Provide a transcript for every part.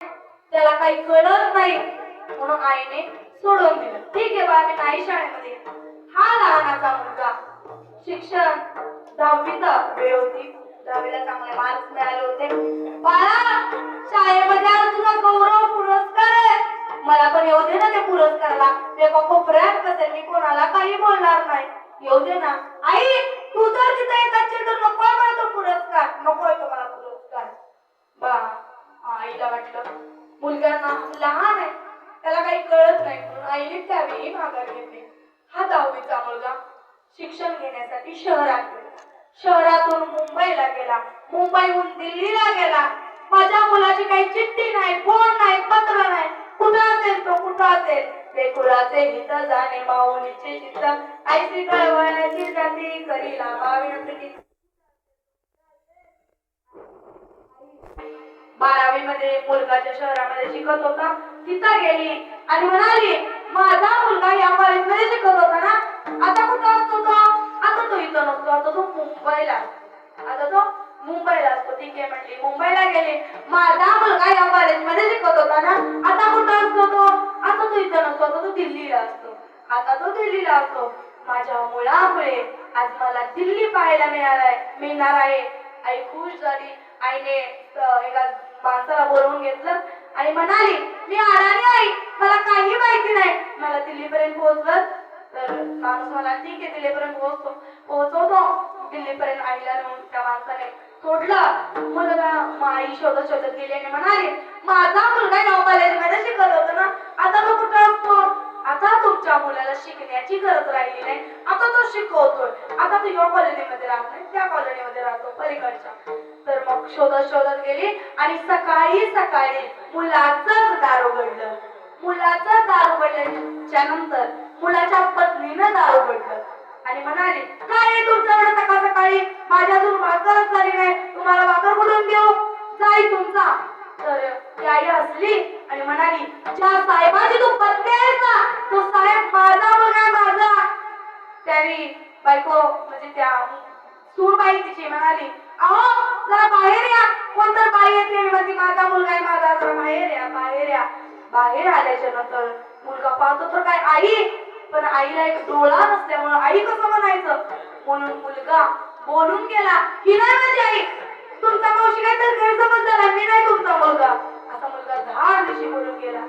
त्याला काही कळत नाही. म्हणून आईने सोडून दिलं. ठीक आहे बा मी नाही शाळेमध्ये हा लहानाचा मुलगा. शिक्षण दहावीचा वेळ होती. दहावीला चांगले मार्क्स मिळाले होते. बाळा शाळेमध्ये आज तुझा गौरव पुरस्कार आहे. मला पण येऊ दे ना ते पुरस्काराला. मी कोपऱ्यात बसेल. मी कोणाला काही बोलणार नाही. येऊ दे ना. आई तू तर तिथे येत असेल तर नको आहे मला तो पुरस्कार. नको त्यावेळी माघार घेतली. हा दहावीचा मुलगा शिक्षण घेण्यासाठी शहरात गेला. शहरातून मुंबईला गेला. मुंबईहून दिल्लीला गेला. माझ्या मुलाची काही चिठ्ठी नाही फोन नाही पत्र नाही. कुठं असेल तो? कुठं असेल? ते हित जाणे माऊलीचे चित्त. ऐसी कळवळ्याची जाती करीला बाविनंती बारावी मध्ये मुलगाच्या शहरामध्ये शिकत होता. तिथं गेली आणि म्हणाली माझा मुलगा या कॉलेजमध्ये शिकत होता ना. आता कुठं असतो तो? आता तो इथं नसतो. आता तो मुंबईला आता तो मुंबईला असतो. ठीक आहे म्हणली मुंबईला गेले. माझा मुलगा या कॉलेजमध्ये शिकत होता ना. आता कुठं असतो तो? आता तो इथं नसतो. आता तो दिल्लीला असतो. आता तो दिल्लीला असतो. माझ्या मुळामुळे आज मला दिल्ली पाहायला मिळालाय मिळणार आहे. आई खुश झाली. आईने एका माणसाला बोलवून घेतलं आणि म्हणाली मी अडाणी आई मला काही माहिती नाही. मला दिल्लीपर्यंत पोहोचवत तर माणूस मला ठीक आहे दिल्लीपर्यंत पोहोचतो. पोहोचवतो. दिल्लीपर्यंत आईला नेऊन त्या माणसाने सोडलं मुलगा माई आई शोधत शोधत गेली आणि म्हणाली माझा मुलगा या कॉलेजमध्ये शिकत होता ना. आता मग कुठं असतो? आता तुमच्या मुलाला शिकण्याची गरज राहिली नाही. आता तो शिकवतोय. आता तो या कॉलनीमध्ये राहत नाही. त्या कॉलनीमध्ये राहतो पलीकडच्या. तर मग शोधत शोधत गेली आणि सकाळी सकाळी मुलाचंच दार उघडलं मुलाचं दार उघडल्याच्या नंतर मुलाच्या पत्नीनं दार उघडलं. आणि म्हणाली काय तुमचं एवढं सकाळ सकाळी? माझ्या अजून भाकरच झाली नाही. तुम्हाला भाकर कुठून देऊ? जाई तुमचा. तर ती आई हसली आणि म्हणाली ज्या साहेबाची तू पत्नी आहेस ना तो साहेब माझा मुलगा आहे, माझा. त्यावेळी बायको म्हणजे त्या सूरबाई तिची म्हणाली अहो जरा बाहेर या. कोणतर बाई येते. म्हणते माझा मुलगा आहे माझा. जरा बाहेर या बाहेर या. बाहेर आल्याच्यानंतर मुलगा पाहतो तर काय आई? पण आईला एक डोळा नसल्यामुळे आई कसं म्हणायचं? म्हणून मुलगा बोलून गेला ही नाही माझी आई. तुमचा मावशी काय तर गैरसमज झाला मी नाही तुमचा मुलगा. असा मुलगा दहा विषयी बोलून गेला.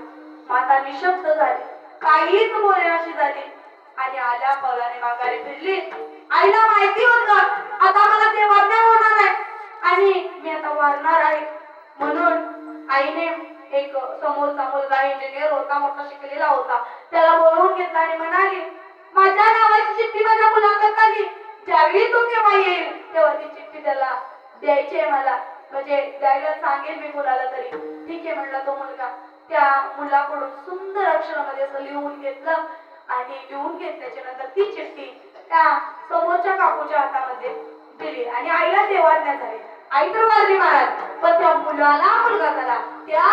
माता निशब्द झाली. काहीच बोलण्याशी झाली. आणि आल्या पगाने माघारी फिरली. आईला माहिती होत. आता मला ते वारण्या होणार आहे. आणि मी आता वारणार आहे. म्हणून आईने एक समोरचा मुलगा इंजिनियर होता मोठा शिकलेला होता. त्याला बोलवून घेतला आणि म्हणाली माझ्या नावाची चिठ्ठी माझ्या मुलाखत आली. ज्यावेळी तो केव्हा येईल तेव्हा ती चिठ्ठी त्याला द्यायची आहे मला. म्हणजे द्यायला सांगेल मी मुलाला तरी. ठीक आहे म्हणला तो मुलगा. त्या मुलाकडून सुंदर अक्षरामध्ये असं लिहून घेतलं आणि लिहून घेतल्याच्या नंतर ती चिठ्ठी त्या समोरच्या काकूच्या हातामध्ये दिली आणि आईला देवाज्ञा झाली. आई तर वारली महाराज पण त्या मुलाला मुलगा झाला. त्या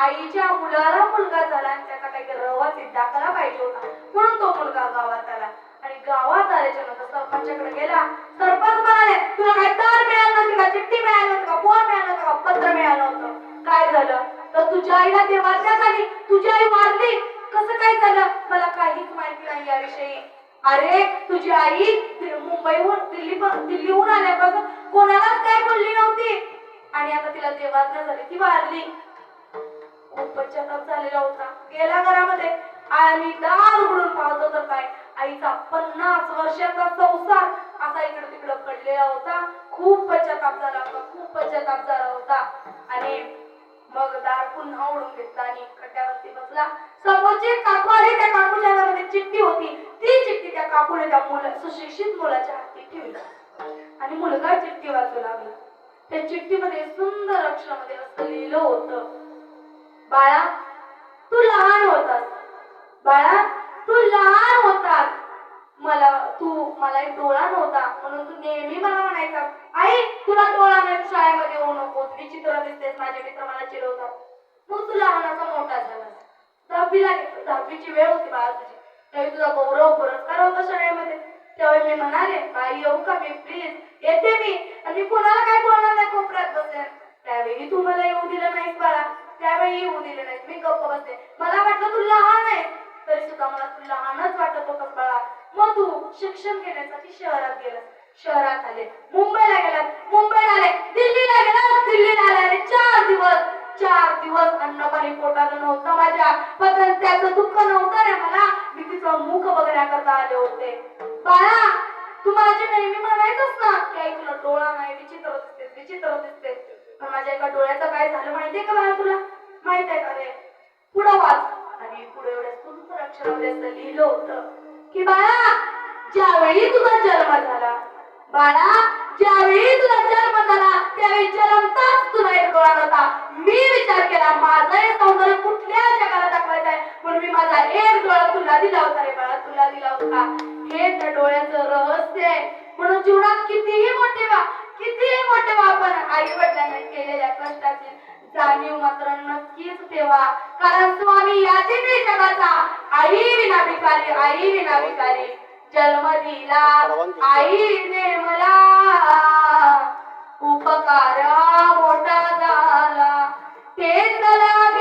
आईच्या मुलाला मुलगा झाला. आणि त्याचा काही रवा दाखला पाहिजे होता. म्हणून तो मुलगा गावात आला. आणि गावात आल्याच्यानंतर सरपंचाकडे गेला. सरपंच म्हणाले तुला काय तार मिळालं नव्हती का? चिठ्ठी मिळाली नव्हती का? फोन मिळालं नव्हतं का? पत्र मिळालं होतं काय झालं? तर तुझ्या आईला देवाज्ञा आली. तुझी आई वारली. कसं काय झालं? मला काहीच माहिती नाही याविषयी अरे तुझी आई मुंबईहून दिल्ली दिल्लीहून आल्यापासून कोणालाच काय बोलली नव्हती. आणि आता तिला देवाज्ञा झाली ती वारली खूप पश्चाताप झालेला होता. गेल्या घरामध्ये. आणि दार उघडून पाहतो तर काय? आईचा पन्नास वर्षाचा संसार असा इकडे तिकडे पडलेला होता. खूप पश्चाताप झाला होता. खूप पश्चाताप झाला होता. आणि मग दार पुन्हा उडून घेतला आणि कट्यावरती बसला. समोरचे काकू आले त्या काकूच्या घरामध्ये चिठ्ठी होती. ती चिठ्ठी त्या काकूने त्या मुला सुशिक्षित मुलाच्या हाती ठेवली. आणि मुलगा चिठ्ठी वाचू लागला. त्या चिठ्ठीमध्ये सुंदर अक्षरामध्ये असं लिहिलं होतं बाळा तू लहान होतास. बाळा तू लहान होतास. मला तू मला एक डोळा नव्हता म्हणून तू नेहमी मला म्हणायचा आई तुला डोळा नाही शाळेमध्ये येऊ नको विचित्र दिसतेस माझे मित्र मला चिडवतात. मग तू लहानाचा मोठा झाला दहावीला दहावीची वेळ होती बाळा तुझी. त्यावेळी तुझा गौरव पुरस्कार होता शाळेमध्ये. त्यावेळी मी म्हणाले बाई येऊ का मी प्लीज येते मी. आणि मी कोणाला काय बोलणार नाही कोपऱ्यात बसेल त्यावेळी तू मला येऊ दिलं नाहीस बाळा. त्यावेळी येऊ दिले नाही मी गप्प बसते मला वाटलं तू लहान आहे. तरी सुद्धा मला तू लहानच वाटत होतं बाळा. मग तू शिक्षण घेण्यासाठी शहरात गेला शहरात आले. मुंबईला गेलात मुंबईला आले. दिल्लीला गेलात दिल्लीला आले आणि चार दिवस चार दिवस अन्न पाणी पोटाला नव्हतं माझ्या. पण त्याचं दुःख नव्हतं रे मला. मी तिचं मुख बघण्याकरता आले होते. तू माझी नेहमी म्हणायचंच ना की आई तुला डोळा नाही विचित्र दिसते विचित्र दिसते पण माझ्या एका डोळ्याचं काय झालं माहितीये का मला तुला? माहीत आहे का रे? पुढं वाच. आणि पुढे एवढ्या सुंदर अक्षरामध्ये असं लिहिलं होतं की बाळा ज्यावेळी तुझा जन्म झाला बाळा ज्यावेळी तुला जन्म झाला त्यावेळी जन्मताच तुला एक डोळा नव्हता. मी विचार केला माझं हे सौंदर्य कुठल्या जगाला दाखवायचं आहे? म्हणून मी माझा एक डोळा तुला दिला होता रे बाळा तुला दिला होता. हे त्या डोळ्याचं रहस्य आहे. म्हणून जीवनात कितीही मोठे व्हा कितीही मोठे व्हा आपण आई वडिलांनी केलेल्या कष्टाची जाणीव मात्र नक्कीच ठेवा. कारण स्वामी याचे मी जगाचा आई विना भिकारी आई विना भिकारी. जन्म दिला आईने मला उपकार हा मोठा झाला. तेच लागे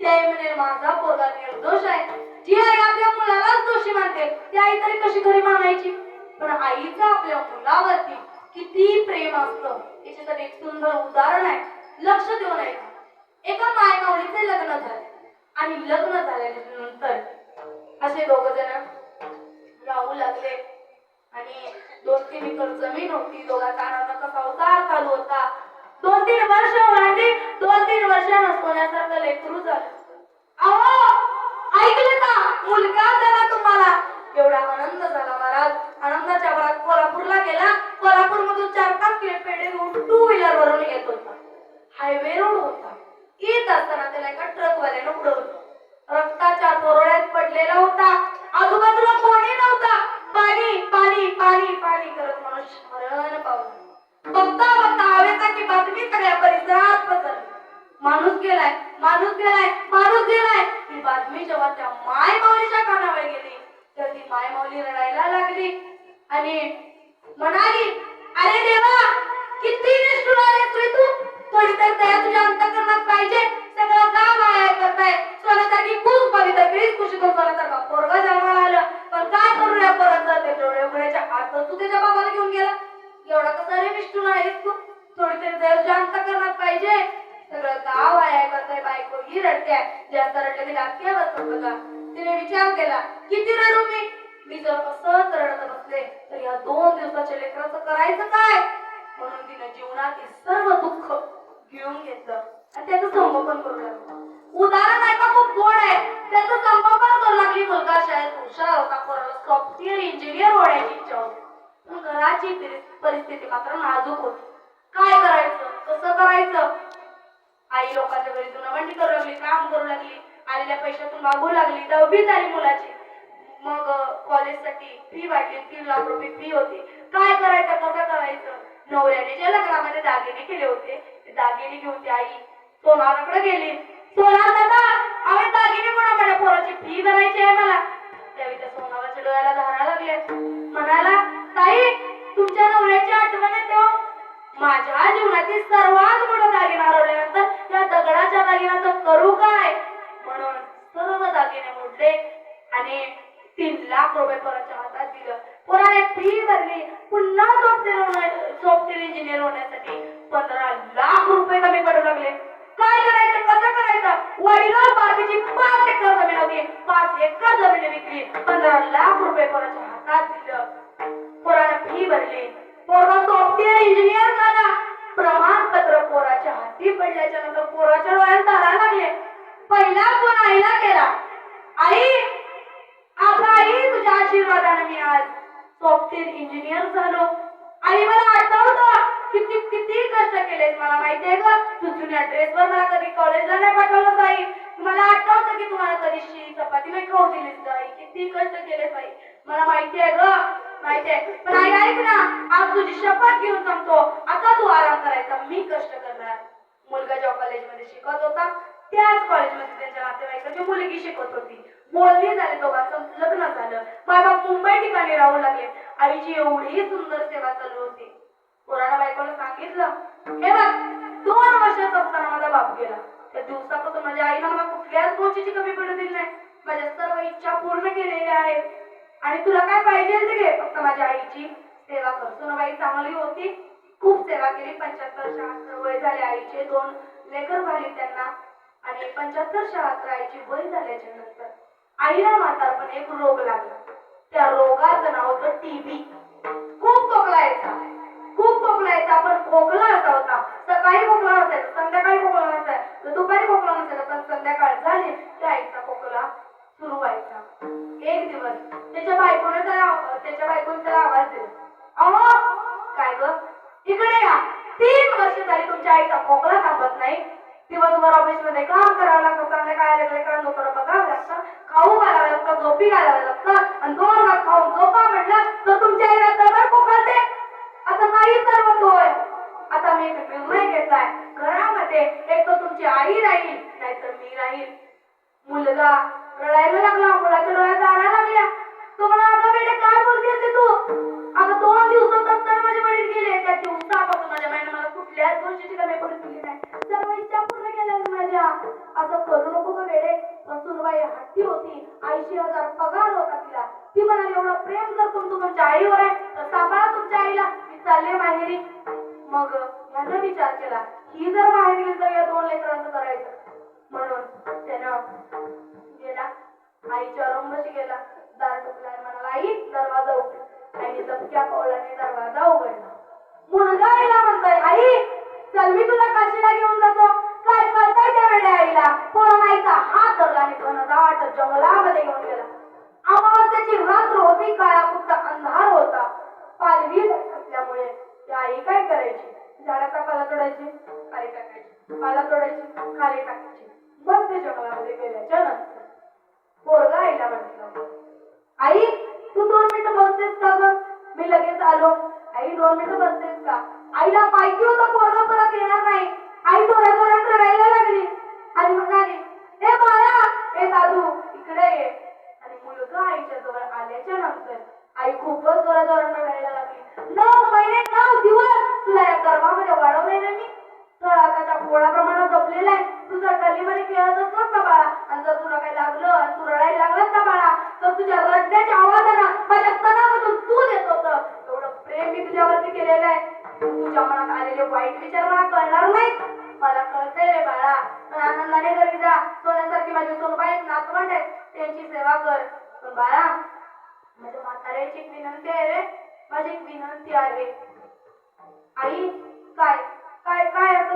म्हणून ती आई माझा पोरगा निर्दोष आहे. जी आई आपल्या मुलालाच दोषी मानते ती आई तरी कशी खरी मानायची? पण आईचं आपल्या मुलावरती किती प्रेम असतं याच्यासाठी एक सुंदर उदाहरण आहे. लक्ष देऊन ऐका. एका मायमावळीचे लग्न झाले आणि लग्न झाल्यानंतर असे दोघ जण राहू लागले आणि दोन तीन एकर जमीन होती. दोघांचा कसा संसार चालू होता. दोन तीन तीन सोन्यासारखं लेकरू झालं अहो ऐकलं का मुलगा झाला तुम्हाला एवढा आनंद झाला महाराज आनंदाच्या भरात कोल्हापूरला गेला कोल्हापूर मधून चार पाच किलो पेढे घेऊन टू व्हीलर वरून येत होता हायवे रोड होता येत असताना त्याला एका ट्रक वाल्यानं उडवलं रक्ताच्या तोरड्यात पडलेला होता आजूबाजूला कोणी नव्हता पाणी पाणी पाणी पाणी करत मनुष्य गेलाय माणूस गेलाय माणूस गेलाय. ही बातमी जेव्हा त्या माय माऊलीच्या कानावर गेली तर ती माय माऊली रडायला लागली. आणि म्हणाली अरे देवा किती निष्ठुर आहेस रे तू? थोडी तर दया तुझ्या अंतकरणात पाहिजे. सगळं गाव वाया करताय. स्वतःसाठी खूप पवित्र वीज खुशी करून स्वतःसारखा पोरगा जन्माला आलं. पण काय करू या परत ते डोळे उघडायच्या आत तू त्याच्या बाबाला घेऊन गेला. एवढा कसा रे निष्ठुर आहेस तू? थोडी तरी दया तुझ्या अंतकरणात पाहिजे. सगळं गाव आहे करताय बायको ही रडते जास्त रडले की लाटक्या बसत बघा. तिने विचार केला किती रडू मी? मी जर असंच रडत बसले. तर या दोन दिवसाच्या लेकराचं करायचं काय? म्हणून तिने जीवनातील सर्व दुःख घेऊन घेतलं. आणि त्याचं संगोपन करू लागलं. उदाहरण आहे का? खूप गोड आहे. त्याचं संगोपन करू लागली. मुलगा शाळेत हुशार होता. परत सॉफ्टवेअर इंजिनियर होण्याची इच्छा होती. पण घराची परिस्थिती मात्र नाजूक होती. काय करायचं? कसं करायचं? आई लोकांच्या घरी धुणभांडी करू लागली काम करू लागली आलेल्या पैशातून मागू लागली दहावी झाली मुलाची. मग कॉलेजसाठी फी वाटली तीन लाख रुपये फी होती. काय करायचं कसं करायचं? नवऱ्याने ज्या लग्नामध्ये दागिने केले होते. ते दागिने घेऊन ती आई सोनाराकडे गेली. सोनार दादा आम्ही दागिने म्हणा माझ्या पोराची फी भरायची आहे मला? त्यावेळी त्या सोनाराच्या डोळ्याला धारा लागले. म्हणाला ताई तुमच्या नवऱ्याची आठवण येते माझ्या जीवनातील सर्वात मोठा दागिना हरवल्यानंतर या दगडाच्या दागिन्याचं करू काय? म्हणून सर्व दागिने मोडले आणि तीन लाख रुपये पोराच्या हातात दिलं. पोराने फी भरली. पुन्हा सॉफ्टवेअर सॉफ्टवेअर इंजिनियर होण्यासाठी पंधरा लाख रुपये कमी पडू लागले. काय करायचं? कसं करायचं? वडिला बाकीची पाच एकर जमीन होती. पाच एकर जमीन विकली. पंधरा लाख रुपये पोराच्या हातात दिलं. पोराने फी भरली. पोरगा सॉफ्टवेअर इंजिनियर झाला. प्रमाणपत्र पोराच्या हाती पडल्याच्या नंतर पोराच्या डोळ्यात तारा लागले. पहिला फोन आईला केला. आई आता आई तुझ्या आशीर्वादाने मी आज सॉफ्टवेअर इंजिनियर झालो. आई मला आठवतं किती किती कष्ट केलेस मला माहितीये का? तू जुन्या ड्रेसवर मला कधी कॉलेजला नाही पाठवलं बाई. मला आठवतं की तुम्हाला कधी शी चपाती नाही खाऊ दिलीस गाई किती कष्ट केले बाई. मला माहिती आहे ग माहिती आहे. पण आई ऐक ना. आज तुझी शपथ घेऊन सांगतो. आता तू आराम करायचा. मी कष्ट करणार. मुलगा ज्या कॉलेजमध्ये शिकत होता त्याच कॉलेजमध्ये त्यांच्या नातेवाईकाची मुलगी शिकत होती. बोलणी झाली दोघांचं लग्न झालं. बाबा मुंबई ठिकाणी राहू लागले. आईची एवढी सुंदर सेवा चालू होती. पुराणा बायकोला सांगितलं हे बघ दोन वर्षात असताना माझा बाप गेला. त्या दिवसापासून माझ्या आईनं मला कुठल्याच गोष्टीची कमी पडू दिली नाही. माझ्या सर्व इच्छा पूर्ण केलेल्या आहेत. आणि तुला काय पाहिजे ते घे फक्त माझ्या आईची सेवा कर. सुनबाई चांगली होती. खूप सेवा केली. पंच्याहत्तर शहात्तर वय झाले आईचे. दोन लेकर झाली त्यांना. आणि पंच्याहत्तर शहात्तर आईची वय झाल्याच्यानंतर आईला म्हातारपण एक रोग लागला. त्या रोगाचं नाव होतं टीबी खूप खोकला यायचा. खूप खोकला यायचा. पण खोकला असा होता. सकाळी खोकला नसायचा संध्याकाळी खोकला नसायचा. दुपारी खोकला नसायचा पण संध्याकाळ झाली की आईचा खोकला सुरू व्हायचा. एक दिवस. त्याच्या बायकोने त्याला त्याच्या बायकोने त्याला आवाज दिला. अहो काय ग? इकडे या. तीन वर्ष झाली तुमच्या आईचा खोकला थांबत नाही. दिवसभर ऑफिसमध्ये काम करावं लागतं संध्याकाळी लेकरांना थोडं बघावं लागतं खाऊ घालावं लागतं झोपी घालावं लागतं आणि दोन घास खाऊन झोपा म्हटलं तर तुमच्या आईला तर खोकलते आता नाही तर होतोय आता मी एक निर्णय घेतलाय. घरामध्ये एक तर तुमची आई राहील नाहीतर मी राहील. मुलगा रडायला लागला मुलाच्या डोळ्यात आला लागल्या. तुम्हाला अगं बेटे काय बोलतेस तू? अगं दोन दिवसात असताना माझे वडील गेले. त्या दिवसापासून माझ्या माईने मला कुठल्याच गोष्टीची कमी पडू दिली नाही. सर्व इच्छा पूर्ण केल्या माझ्या. असं करू नको ग वेडे पण सुनबाई हट्टी होती. ऐंशी हजार पगार होता तिला. ती म्हणाली एवढं प्रेम जर तुमचं तुमच्या आईवर आहे तर सांभाळा तुमच्या आईला. मी चालले माहेरी. मग ह्यानं विचार केला ही जर बाहेर गेली तर या दोन लेकरांचं करायचं. म्हणून त्यानं गेला. आईच्या रंगशी गेला. दार टोकला म्हणाला आई दरवाजा उघड. आईने दबक्या पावलाने दरवाजा उघडला. मुलगा आईला म्हणतोय आई चल मी तुला काशीला घेऊन जातो. काय करताय त्या वेळेला आईला? पोरं आईचा हात धरला आणि घनदाट जंगलामध्ये घेऊन गेला. अमावास्याची रात्र होती काळा कुठचा अंधार होता. पालवी असल्यामुळे ती आई काय करायची? झाडाचा पाला तोडायची खाली टाकायची. पाला तोडायची खाली टाकायची. मग ते जंगलामध्ये गेल्याच्यानंतर पोरगा आईला म्हटलं आई तू दोन मिनिटं बसतेस का ग? मी लगेच आलो. आई दोन मिनिटं बसतेस का? आईला माहिती होतं पोरगा परत येणार नाही. आई थोड्या थोड्या रडायला लागली. आणि म्हणाली हे बाळा हे दादू इकडे ये. आणि मुलगा आईच्या जवळ आल्याच्यानंतर आई खूपच जोरा जोरात रडायला लागली. नऊ महिने नऊ दिवस तुला या गर्भामध्ये वाढवलंय ना मी? तळाच्या पोळाप्रमाणे जपलेला आहे. तू जर गल्लीमध्ये खेळत असलास मला रे बाळा पण आनंदाने घरी जा. सोन्यासारखी माझी सोनबाई नातवंड आहे त्यांची सेवा कर. पण बाळा माझ्या म्हाताऱ्याची एक विनंती आहे रे. माझी एक विनंती आहे. आई काय? काय काय असं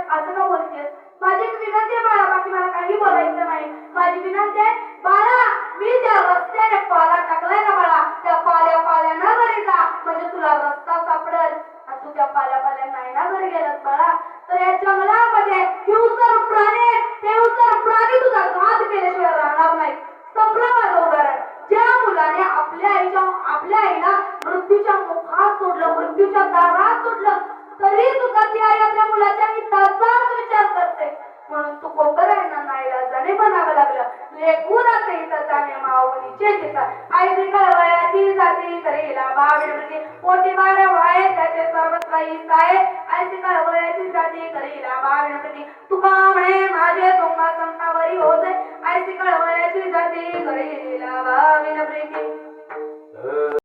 तरी सुद्धा ती आई आपल्या मुलाच्या हिताचा विचार करते. म्हणून तू कोकर आहे ना नाईलाजाने म्हणावं लागलं. तुझे गुण असे हिताचा माऊनीचे तिचा आई ती कळवयाची जाती करीला बावडी म्हणजे पोटी बारा व्हाय त्याचे सर्वत्र हीच आहे आई ती कळवयाची जाती करीला बावडी म्हणजे तुमा म्हणे? माझे तुम्हा संतावरी होते. आई ती कळवयाची जाती करीला बाविन प्रीती.